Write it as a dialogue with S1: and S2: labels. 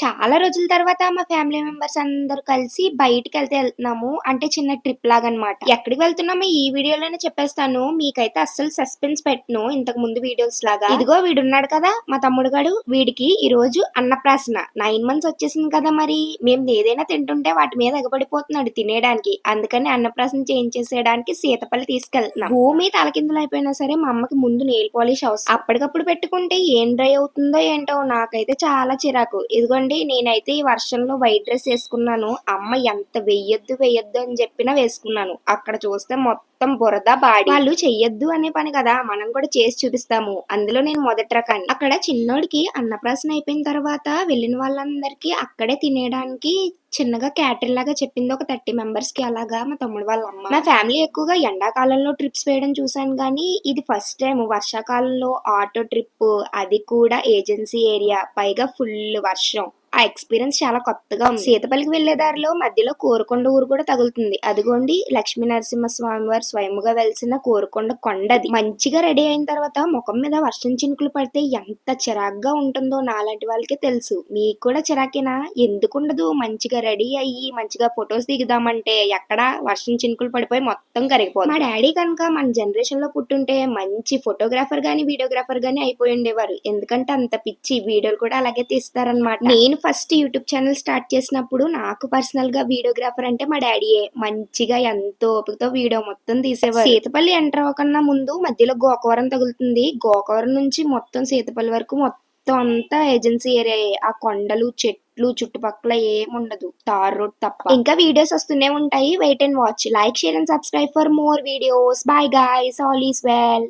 S1: చాలా రోజుల తర్వాత మా ఫ్యామిలీ మెంబర్స్ అందరూ కలిసి బయటికి వెళ్తే వెళ్తున్నాము. అంటే చిన్న ట్రిప్ లాగా అన్నమాట ఎక్కడికి వెళ్తున్నామో ఈ వీడియోలోనే చెప్పేస్తాను. మీకైతే అస్సలు సస్పెన్స్ పెట్టను. ఇంతకు ముందు వీడియోస్ లాగా. ఇదిగో వీడున్నాడు కదా మా తమ్ముడు గాడు. వీడికి ఈ రోజు అన్నప్రాసన. నైన్ మంత్స్ వచ్చేసింది కదా మరి. మేము ఏదైనా తింటుంటే వాటి మీద ఎగబడిపోతున్నాడు తినేయడానికి. అందుకని అన్నప్రాసన చేయించేసేయడానికి సీతపల్లి తీసుకెళ్తున్నాం. భూమి తలకిందులు అయిపోయినా సరే మా అమ్మకి ముందు నెయిల్ పాలిష్ అవసరం. అప్పటికప్పుడు పెట్టుకుంటే ఏం డ్రై అవుతుందో ఏంటో నాకైతే చాలా చిరాకు. ఇదిగోండి నేనైతే ఈ వర్షంలో వైట్ డ్రెస్ వేసుకున్నాను. అమ్మ ఎంత వెయ్యొద్దు వెయ్యొద్దు అని చెప్పినా వేసుకున్నాను. అక్కడ చూస్తే మొత్తం బురద బాడీ. వాళ్ళు చెయ్యొద్దు అనే పని కదా మనం కూడా చేసి చూపిస్తాము. అందులో నేను మొదటి రకాన్ని. అక్కడ చిన్నోడికి అన్నప్రాసన అయిపోయిన తర్వాత వెళ్ళిన వాళ్ళందరికీ అక్కడే తినేయడానికి చిన్నగా క్యాటరింగ్ లాగా చెప్పింది ఒక థర్టీ మెంబర్స్కి అలాగా మా తమ్ముడు వాళ్ళ అమ్మ. మా ఫ్యామిలీ ఎక్కువగా ఎండాకాలంలో ట్రిప్స్ వేయడం చూసాను కానీ ఇది ఫస్ట్ టైం వర్షాకాలంలో ఆటో ట్రిప్ అది కూడా ఏజెన్సీ ఏరియా. పైగా ఫుల్ వర్షం. ఆ ఎక్స్పీరియన్స్ చాలా కొత్తగా ఉంది. సీతపల్లికి వెళ్ళే దారిలో మధ్యలో కోరుకొండ ఊరు కూడా తగులుతుంది. అదిగోండి లక్ష్మీ నరసింహ స్వామి వారు స్వయముగా వెలిసిన కోరుకొండ కొండది. మంచిగా రెడీ అయిన తర్వాత ముఖం మీద వర్షం చినుకులు పడితే ఎంత చిరాగ్గా ఉంటుందో నాలాంటి వాళ్ళకి తెలుసు. మీకు కూడా చిరాకేనా? ఎందుకుండదు మంచిగా రెడీ అయ్యి మంచిగా ఫొటోస్ దిగుదామంటే ఎక్కడ వర్షం చినుకులు పడిపోయి మొత్తం కరిగిపోతుంది. మా డాడీ కనుక మన జనరేషన్లో పుట్టుంటే మంచి ఫోటోగ్రాఫర్ గాని వీడియోగ్రాఫర్ గాని అయిపోయి ఉండేవారు. ఎందుకంటే అంత పిచ్చి వీడియోలు కూడా అలాగే తీస్తారనమాట నేను ఫస్ట్ యూట్యూబ్ ఛానల్ స్టార్ట్ చేసినప్పుడు నాకు పర్సనల్గా వీడియోగ్రాఫర్ అంటే మా డాడీయే. మంచిగా ఎంతో ఓపికతో వీడియో మొత్తం తీసేవారు. సీతపల్లి ఎంటర్ అవ్వకన్నా ముందు మధ్యలో గోకవరం తగులుతుంది. గోకవరం నుంచి మొత్తం సీతపల్లి వరకు మొత్తం అంతా ఏజెన్సీ ఏరియా ఆ కొండలు చెట్లు చుట్టుపక్కల ఏముండదు తార్ రోడ్ తప్ప. ఇంకా వీడియోస్ వస్తూనే ఉంటాయి. Wait and watch. Like share and subscribe for more videos. Bye guys. All is well.